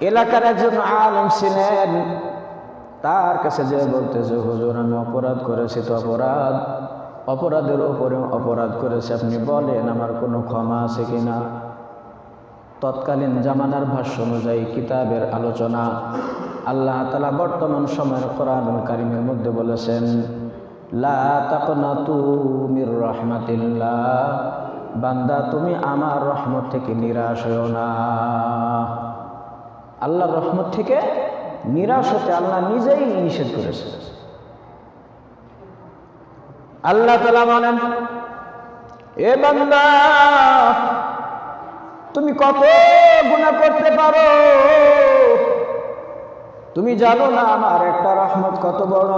এলাকার একজন আলম ছিলেন। তার কাছে যে বলতেছে, হুজুর, আমি অপরাধ করেছি তো অপরাধ। অপরাধের উপরে অপরাধ করেছে। আপনি বলেন, আমার কোনো ক্ষমা আছে কিনা তৎকালীন জামানার ভাষ্য অনুযায়ী কিতাবের আলোচনা আল্লাহ তালা বর্তমান সময়ের কোরআন কারিমের মধ্যে বলেছেন, লা মির রহমাতিল্লাহ। বান্দা, তুমি আমার রহমত থেকে নিরাশ না। আল্লাহর রহমত থেকে নিরাশ হতে আল্লাহ নিজেই নিষেধ করেছে। আল্লাহ তালা বলেন, এ বান্দা, তুমি কত গুণা করতে পারো? তুমি জানো না আমার একটা রহমত কত বড়?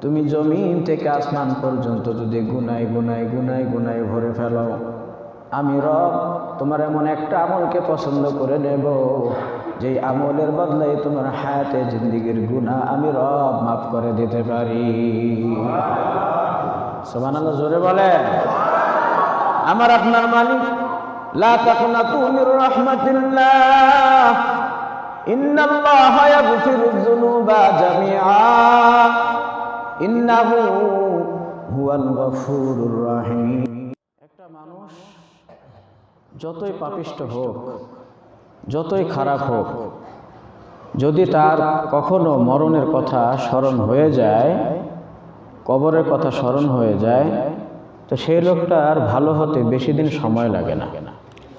তুমি জমিন থেকে আসমান পর্যন্ত যদি গুনাই গুনাই গুনাই গুনাই ভরে ফেলো আমি রব, তোমার এমন একটা আমলকে পছন্দ করে নেব যে আমলের বদলে তোমার হায়াতে জিন্দিগির গুণা আমি রব মাফ করে দিতে পারি। সোমান জোরে বলে আমার আপনার মালিক, লা তাকনাতু মির রাহমাতিল্লাহ, ইন্নাল্লাহা ইয়াগফিরুয যুনুবা জামিআ, ইন্নাহু হুয়াল গফুরুর রহিম। যতই পাপিষ্ট হোক, যতই খারাপ হোক, যদি তার কখনো মরণের কথা স্মরণ হয়ে যায়, কবরের কথা স্মরণ হয়ে যায়, তো সেই লোকটার ভালো হতে বেশি দিন সময় লাগে না।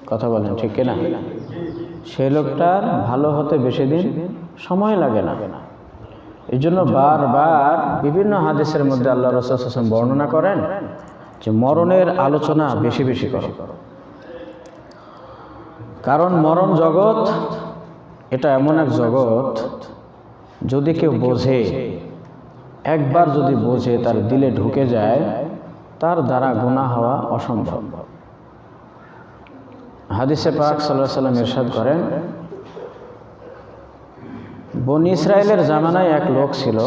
কথা বলেন ঠিক কিনা? সেই লোকটার ভালো হতে বেশি দিন সময় লাগে না। এই জন্য বারবার বিভিন্ন হাদিসের মধ্যে আল্লাহ রসুল বর্ণনা করেন যে মরণের আলোচনা বেশি বেশি করো। কারণ মরণ জগৎ এটা এমন এক জগৎ যদি কেউ বোঝে একবার যদি বোঝে তার দিলে ঢুকে যায় তার দ্বারা গুণা হওয়া অসম্ভব। হাদিসে পাক সাল্লাহ সাল্লাম ইরশাদ করেন বন ইসরায়েলের জামানায় এক লোক ছিল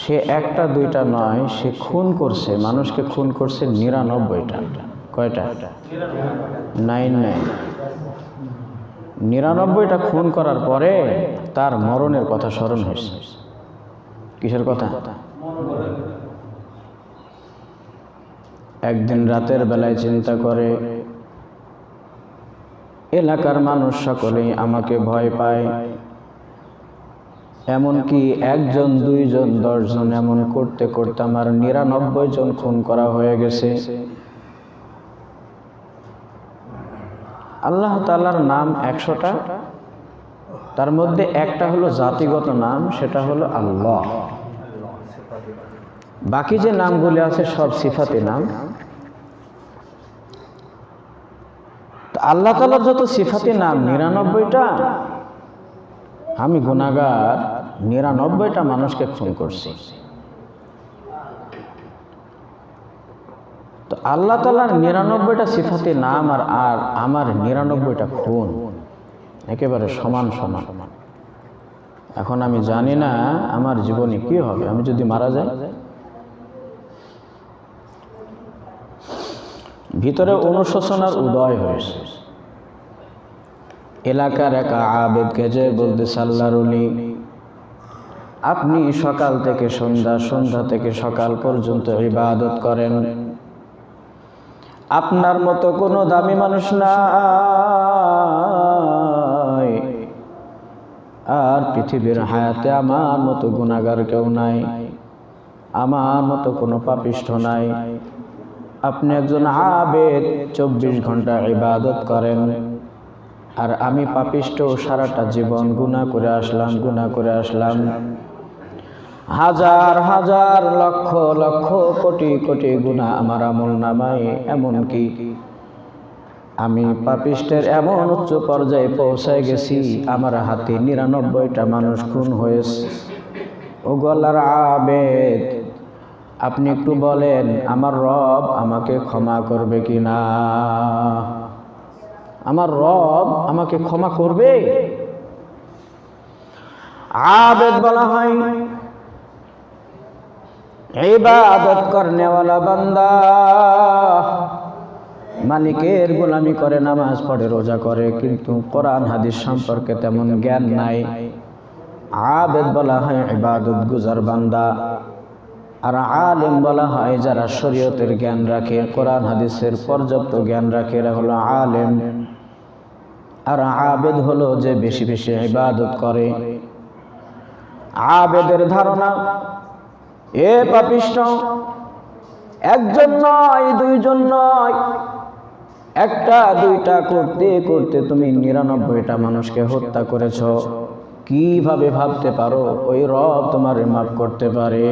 সে একটা দুইটা নয় সে খুন করছে মানুষকে খুন করছে নিরানব্বইটা। কয়টা? Nine nine. নিরানব্বইটা খুন করার পরে তার মরণের কথা স্মরণ হয়েছে। কিসের কথা? একদিন রাতের বেলায় চিন্তা করে, এলাকার মানুষ সকলেই আমাকে ভয় পায়। এমনকি একজন, দুইজন, দশজন এমন করতে করতে আমার নিরানব্বই জন খুন করা হয়ে গেছে। আল্লাহ তালার নাম একশোটা, তার মধ্যে একটা হলো জাতিগত নাম, সেটা হলো আল্লাহ। বাকি যে নামগুলি আছে, সব সিফাতি নাম। আল্লাহ তালার যত সিফাতি নাম, নিরানব্বইটা, আমি গুণাগার নিরানব্বইটা মানুষকে খুন করছি। তো আল্লাহ তালার নিরানব্বইটা সিফাতে নাম আর আর আমার নিরানব্বইটা খুন। একেবারে সমান সমান। এখন আমি জানি না আমার জীবনে কি হবে। আমি যদি মারা যাই? ভিতরে অনুশোচনার উদয় হয়েছে। এলাকার এক আবেদকে যে বলতে সাল্লারুলি আপনি সকাল থেকে সন্ধ্যা সন্ধ্যা থেকে সকাল পর্যন্ত ইবাদত করেন। আপনার মতো কোনো দামি মানুষ নাই। আর পৃথিবীর হায়াতে আমার মতো গুণাগার কেউ নাই। আমার মতো কোনো পাপিষ্ঠ নাই। আপনি একজন আবেদ, চব্বিশ ঘণ্টা ইবাদত করেন। আর আমি পাপিষ্ট সারাটা জীবন গুণা করে আসলাম গুণা করে আসলাম। হাজার হাজার, লক্ষ লক্ষ, কোটি কোটি গুণা আমার আমল নামায় এমনকি আমি পাপিষ্টের এমন উচ্চ পর্যায়ে পৌঁছায় গেছি, আমার হাতে নিরানব্বইটা মানুষ খুন হয়েছে। ও গলার আবেদ, আপনি একটু বলেন, আমার রব আমাকে ক্ষমা করবে কি না? আমার রব আমাকে ক্ষমা করবে? আবেদ বলা হয় ইবাদত করনেওয়ালা বান্দা। মালিকের গোলামি করে, নামাজ পড়ে, রোজা করে, কিন্তু কোরআন, হাদিস সম্পর্কে তেমন জ্ঞান নাই। আবেদ বলা হয় ইবাদত গুজার বান্দা। আর আলেম বলা হয় যারা শরীয়তের জ্ঞান রাখে, কোরআন, হাদিসের পর্যাপ্ত জ্ঞান রাখে, এরা হলো আলেম। আর আবেদ হলো যে বেশি বেশি ইবাদত করে। আবেদের ধারণা এ পাপিষ্ট একজন নয়, দুইজন নয়, একটা, দুইটা করতে করতে তুমি নিরানব্বইটা মানুষকে হত্যা করেছ। কীভাবে ভাবতে পারো? ওই রব তোমার মাফ করতে পারে।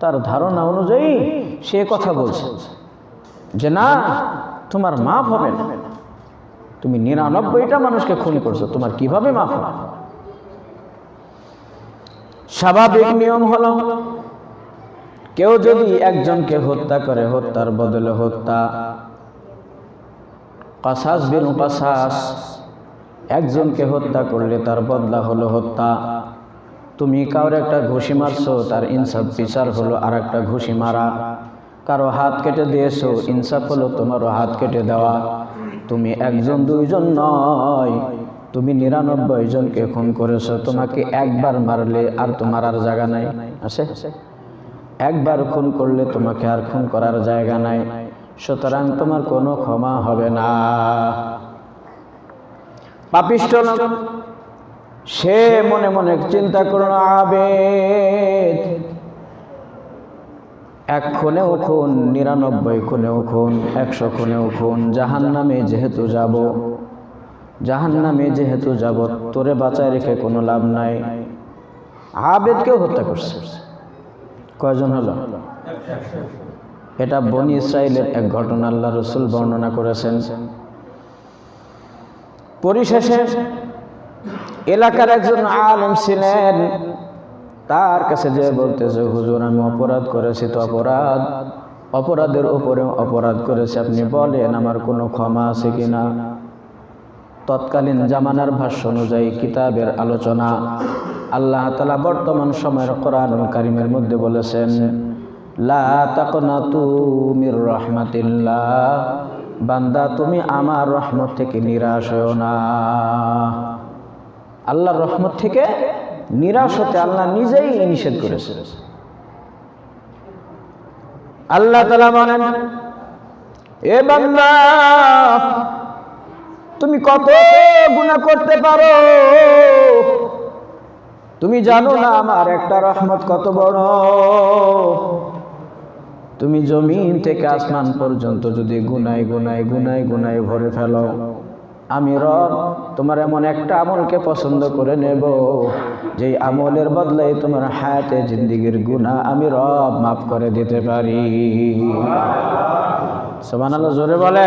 তার ধারণা অনুযায়ী সে কথা বলছে যে, না, তোমার মাফ হবে না। তুমি নিরানব্বইটা মানুষকে খুন করছ, তোমার কীভাবে মাফ হবে? স্বাভাবিক নিয়ম হলো, কেউ যদি একজনকে হত্যা করে, হত্যার বদলে হত্যা। কাসাস বিন কাসাস একজনকে হত্যা করলে তার বদলা হলো হত্যা। তুমি কারোর একটা ঘুষি মারছো, তার ইনসাফ বিচার হলো আর একটা ঘুষি মারা। কারও হাত কেটে দিয়েছ, ইনসাফ হলো তোমারও হাত কেটে দেওয়া। তুমি একজন, দুইজন নয় তুমি নিরানব্বই জনকে খুন করেছ, তোমাকে একবার মারলে আর তোমার আর জায়গা নাই। আছে? একবার খুন করলে তোমাকে আর খুন করার জায়গা নাই। সুতরাং তোমার কোনো ক্ষমা হবে না। পাপিষ্ট সে মনে মনে চিন্তা করল আবেদ এক খুনেও খুন, নিরানব্বই খুনেও খুন, একশো খুনেও খুন জাহান নামে যেহেতু যাব জাহান নামে যেহেতু যাব তোরে বাঁচায় রেখে কোনো লাভ নাই। আবেদকেও হত্যা করছে। কয়জন হলো? এটা বনি ইসরায়েলের এক ঘটনা, আল্লাহ রসুল বর্ণনা করেছেন। পরিশেষে এলাকার একজন আলম ছিলেন। তার কাছে যে বলতেছে, হুজুর, আমি অপরাধ করেছি তো অপরাধ। অপরাধের উপরে অপরাধ করেছে। আপনি বলেন, আমার কোনো ক্ষমা আছে কিনা? তৎকালীন জামানার ভাষ্য অনুযায়ী কিতাবের আলোচনা, আল্লাহ তালা বর্তমান সময়ের কোরআন কারিমের মধ্যে বলেছেন বান্দা, তুমি আমার রহমত থেকে নিরাশ হও না। আল্লাহর রহমত থেকে নিরাশ হতে আল্লাহ নিজেই নিষেধ করেছে। আল্লাহ তালা বলেন, এ বান্দা তুমি কত গুণা করতে পারো? তুমি জানো না আমার একটা রহমত কত বড়? তুমি জমিন থেকে আসমান পর্যন্ত যদি গুনাই গুনাই গুনাই গুনাই ভরে ফেলো, আমি রব তোমার এমন একটা আমলকে পছন্দ করে নেব, যেই আমলের বদলে তোমার হায়াতে জিন্দিগির গুণা আমি রব মাফ করে দিতে পারি। সোমান জোরে বলে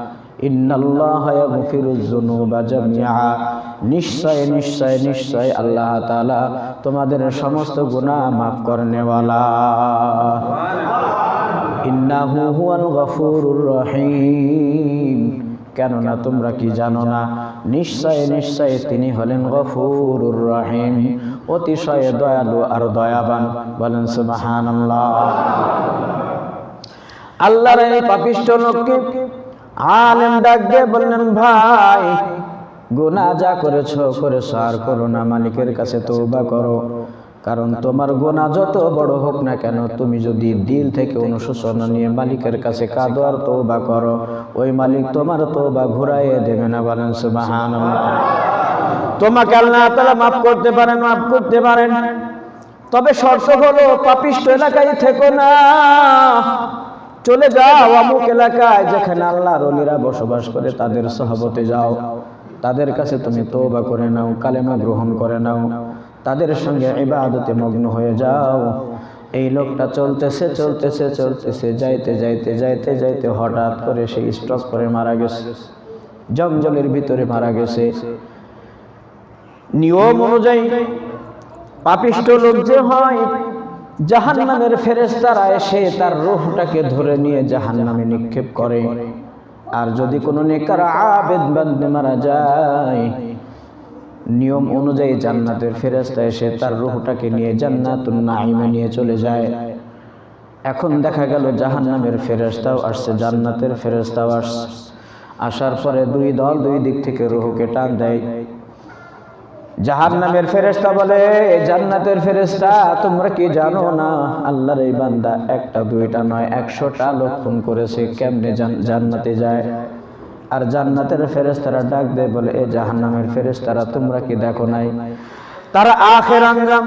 নিশ্চয় নিশ্চয় নিশ্চয় আল্লাহ তোমাদের সমস্ত গুনাহ মাফ করনেওয়ালা রহিম। কেননা তোমরা কি জানো না, নিশ্চয় নিশ্চয় তিনি হলেন গফুরুর রহিম। অতিশয় দয়ালু আর দয়াবান, বলেন সুবহানাল্লাহ। আল্লাহর এই পাপিষ্ট লোককে আলেম ডাক বললেন, ভাই, গুনাহ যা করেছ করেছ, আর করো না। মালিকের কাছে তওবা করো। কারণ তোমার গোনা যত বড় হোক না কেন, তুমি যদি দিল থেকে অনুশোচনা নিয়ে মালিকের কাছে কাঁদো আর তওবা করো, ওই মালিক তোমার তওবা ঘুরাইয়ে দেবে না বলেন, সুবহানাল্লাহ। তোমাকে আল্লাহ তাআলা মাফ করতে পারেন, মাফ করতে পারেন। তবে শর্ত হলো, পাপিষ্ট এলাকায় থেকো না। চলে যাও অমুক এলাকায় যেখানে আল্লাহর অলিরা বসবাস করে, তাদের সহবতে যাও। তাদের কাছে তুমি তওবা করে নাও, কালেমা গ্রহণ করে নাও। তাদের সঙ্গে ইবাদতে মগ্ন হয়ে যাও। এই লোকটা চলতেছে চলতেছে চলতেছে, যাইতে যাইতে যাইতে যাইতে হঠাৎ করে সে স্ট্রোক করে মারা গেছে। জঙ্গলের ভিতরে মারা গেছে। নিয়ম অনুযায়ী পাপিষ্ট লোক যে হয় জাহান্নামের ফেরেশতারা এসে তার রূহটাকে ধরে নিয়ে জাহান নামে নিক্ষেপ করে। আর যদি কোনো নেকার আবেদ বান্দে মারা যায়, নিয়ম অনুযায়ী জান্নাতের ফেরেশতা এসে তার রূহটাকে নিয়ে জান্নাতুন নাইমে নিয়ে চলে যায়। এখন দেখা গেল জাহান নামের ফেরেশতাও আসছে, জান্নাতের ফেরেশতাও আসছে। আসার পরে দুই দল দুই দিক থেকে রুহুকে টান দেয়। জাহান্নামের ফেরেশতা বলে জান্নাতের ফেরেশতা, তোমরা কি জানো না? আল্লাহর এই বান্দা একটা, দুইটা নয়, একশোটা লোক খুন করেছে, কেমনে জান্নাতে যায়? আর জান্নাতের ফেরেস্তারা ডাক দেয়, বলে, এ জাহান্নামের ফেরেস্তারা তোমরা কি দেখো নাই? তারা আখের আঙ্গাম,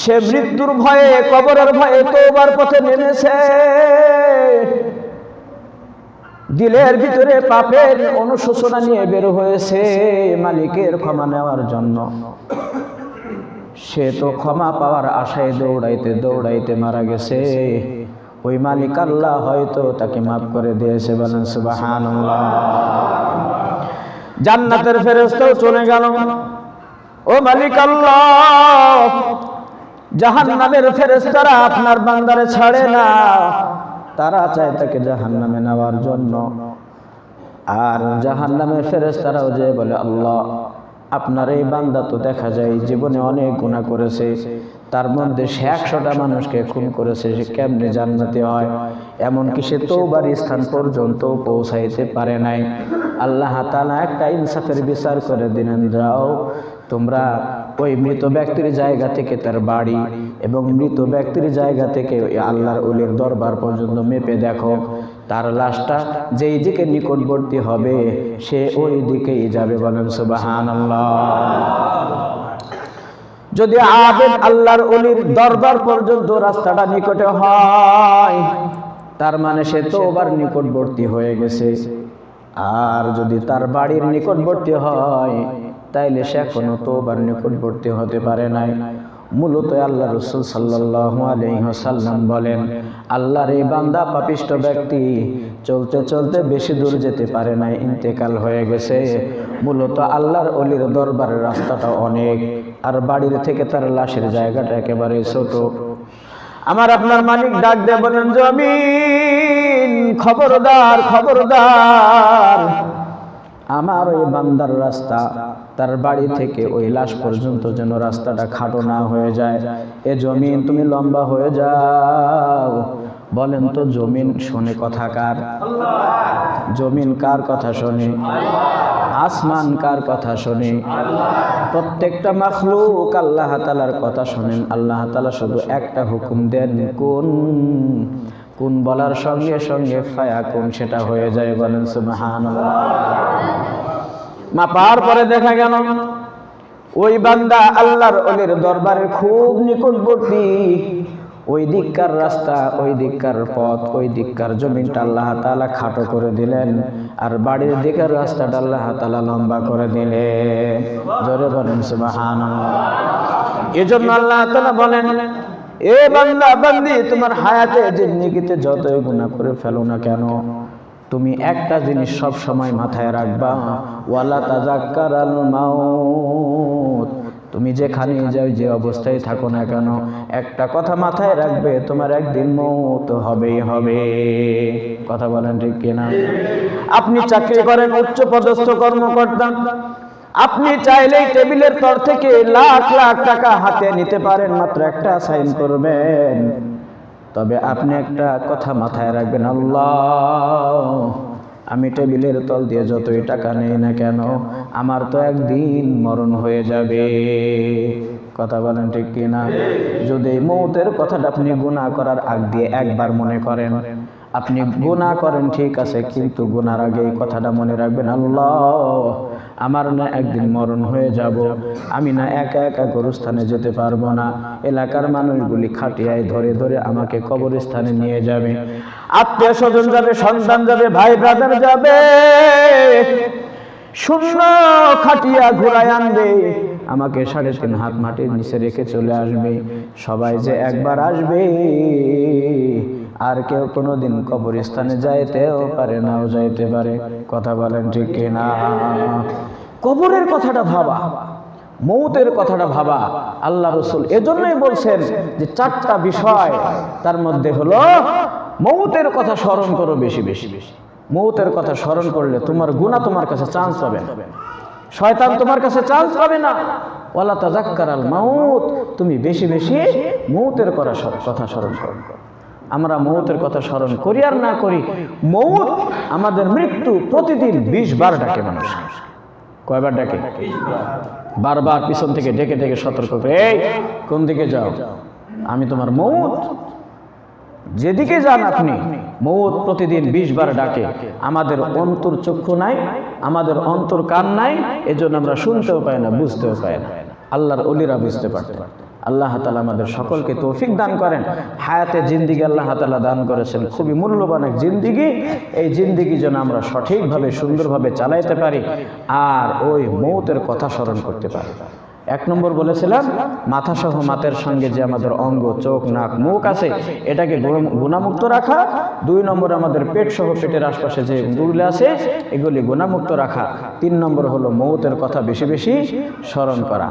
সে মৃত্যুর ভয়ে, কবরের ভয়ে তোবার পথে নেমেছে। দিলের ভিতরে পাপের অনুশোচনা নিয়ে বের হয়েছে মালিকের ক্ষমা নেওয়ার জন্য। সে তো ক্ষমা পাওয়ার আশায় দৌড়াইতে দৌড়াইতে মারা গেছে। ওই মালিক আল্লাহ হয়তো তাকে মাফ করে দিয়েছে বলেন সুবহানাল্লাহ। জান্নাতের ফেরেশতাও চলে গেল। ও মালিক আল্লাহ, জাহান্নামের ফেরেশতারা আপনার বান্দারে ছাড়ে না। তারা চায় তাকে জাহান্নামে নেওয়ার জন্য। আর জাহান্নামের ফেরেশতারাও যে বলে, আল্লাহ, আপনার এই বান্দা তো দেখা যায় জীবনে অনেক গুণা করেছে। তার মধ্যে সে একশোটা মানুষকে খুন করেছে, সে কেমনে জান্নাতে হয়? এমনকি সে তৌবার স্থান পর্যন্ত পৌঁছাইতে পারে নাই। আল্লাহ তাআলা একটা ইনসাফের বিচার করে দিলেন, যাও, তোমরা ওই মৃত ব্যক্তির জায়গা থেকে তার বাড়ি এবং মৃত ব্যক্তির জায়গা থেকে আল্লাহর ওলির দরবার পর্যন্ত মেপে দেখো তার লাশটা যেই দিকে নিকটবর্তী হবে সে ওই দিকেই যাবে। বলেন সুবহানাল্লাহ। যদি আবেদ আল্লাহর অলির দরবার পর্যন্ত রাস্তাটা নিকটে হয় তার মানে সে তো ওবার নিকটবর্তী হয়ে গেছে। আর যদি তার বাড়ির নিকটবর্তী হয় তাইলে সে এখনও তো ওবার নিকটবর্তী হতে পারে নাই। মূলত আল্লাহ রসুল আলাইহি বলেন, আল্লাহর এই বান্দা পাপিষ্ট ব্যক্তি, চলতে চলতে বেশি দূর যেতে পারে নাই ইন্তেকাল হয়ে গেছে। মূলত আল্লাহর অলির দরবারের রাস্তাটা অনেক, আর বাড়ির থেকে তার লাশের জায়গাটা একেবারে ছোট। আমার আপনার মালিক ডাক দিয়ে বলেন, জমিন খবরদার খবরদার। আমার ওই বান্দার রাস্তা তার বাড়ি থেকে ওই লাশ পর্যন্ত যেন রাস্তাটা খাটো না হয়ে যায়। এ জমিন তুমি লম্বা হয়ে যাও। বলেন তো জমিন শোনে কথা কার? জমিন কার কথা শোনে? আসমান কার কথা শোনে? প্রত্যেকটা মাখলুক আল্লাহ তালার কথা শোনেন। আল্লাহ তালা শুধু একটা হুকুম দেন কোন কোন বলার সঙ্গে সঙ্গে ফায়া কোন সেটা হয়ে যায় বলেন, সুবহানাল্লাহ। পাওয়ার পরে দেখা গেল, ওই বান্দা আল্লাহর অলির দরবারের খুব নিকটবর্তী। ওই দিককার রাস্তা, ওই দিককার পথ, ওই দিককার জমিনটা আল্লাহ তাআলা খাটো করে দিলেন আর বাড়ির দিকের রাস্তাটা আল্লাহ তাআলা লম্বা করে দিলেন। জোরে বলেন, সুবহানাল্লাহ। এজন্য আল্লাহ তালা বলেন এ বান্দা, বান্দি, তোমার হায়াতে জিন্দেগিতে যতই গুনাহ করে ফেলো না কেন, তুমি একটা জিনিস সব সময় মাথায় রাখবা, ওয়ালা তাজাক্কারাল মাউত। তুমি যেখানে যাও, যে অবস্থায় থাকো না কেন, একটা কথা মাথায় রাখবে, তোমার একদিন মৌত হবেই হবে। কথা বলেন ঠিক কিনা? আপনি চাকরি করেন উচ্চ পদস্থ কর্মকর্তা আপনি চাইলেই টেবিলের তর থেকে লাখ লাখ টাকা হাতে নিতে পারেন, মাত্র একটা সাইন করবেন। তবে আপনি একটা কথা মাথায় রাখবেন, আল্লাহ, আমি টেবিলের তল দিয়ে যতই টাকা নেই না কেন, আমার তো একদিন মরণ হয়ে যাবে। কথা বলেন ঠিক কিনা? যদি মৌতের কথাটা আপনি গুনাহ করার আগ দিয়ে একবার মনে করেন, আপনি গুনাহ করেন ঠিক আছে, কিন্তু গুনার আগে এই কথাটা মনে রাখবেন, আল্লাহ আমার না একদিন মরণ হয়ে যাব। আমি না একা একা গরুস্থানে যেতে পারব না। এলাকার মানুষগুলি খাটিয়ায় ধরে ধরে আমাকে কবরস্থানে নিয়ে যাবে। আত্মীয় স্বজন যাবে, সন্তান যাবে, ভাই ব্রাদার যাবে। শূন্য খাটিয়া ঘুরায় আনবে। আমাকে সাড়ে তিন হাত মাটির নিচে রেখে চলে আসবে। সবাই যে একবার আসবে। আর কেউ কোনোদিন কবরস্থানে যাইতেও পারে নাও যাইতে পারে। কথা বলেন ঠিক কিনা? কবরের কথাটা ভাবা, মৌতের কথাটা ভাবা। আল্লাহ রসুল এজন্যই বলছেন যে চারটা বিষয় তার মধ্যে হলো, মৌতের কথা স্মরণ করো বেশি বেশি। বেশি মৌতের কথা স্মরণ করলে তোমার গুণা তোমার কাছে চান্স পাবে না। শয়তান তোমার কাছে চান্স পাবে না। ওয়ালা তাজাক্কার আল মাউত, তুমি বেশি বেশি মৌতের করা স্মরণ- কথা স্মরণ করো। আমরা মৌতের কথা স্মরণ করি আর না করি, মৌত আমাদের মৃত্যু প্রতিদিন বিশ বার ডাকে মানুষ। কয়বার ডাকে? বারবার পিছন থেকে ডেকে ডেকে সতর্ক করে, এই, কোন দিকে যাও? আমি তোমার মৌত। যেদিকে যান আপনি, মৌত প্রতিদিন বিশ বার ডাকে। আমাদের অন্তর চক্ষু নাই, আমাদের অন্তর কান নাই, এজন্য আমরা শুনতেও পাই না, বুঝতেও পাই না। আল্লাহর অলিরা বুঝতে পারতেন আল্লাহ তালা আমাদের সকলকে তৌফিক দান করেন। হায়াতে জিন্দিগি আল্লাহ তালা দান করেছেন। খুবই মূল্যবান এক জিন্দিগি। এই জিন্দিগি যেন আমরা সঠিকভাবে, সুন্দরভাবে চালাইতে পারি আর ওই মৌতের কথা স্মরণ করতে পারি। এক নম্বর বলেছিলাম মাথা সহ মাথের সঙ্গে যে আমাদের অঙ্গ, চোখ, নাক, মুখ আছে, এটাকে গুণামুক্ত রাখা। দুই নম্বর আমাদের পেট সহ পেটের আশপাশে যে গুলো আছে, এগুলি গুণামুক্ত রাখা। তিন নম্বর হলো মৌতের কথা বেশি বেশি স্মরণ করা।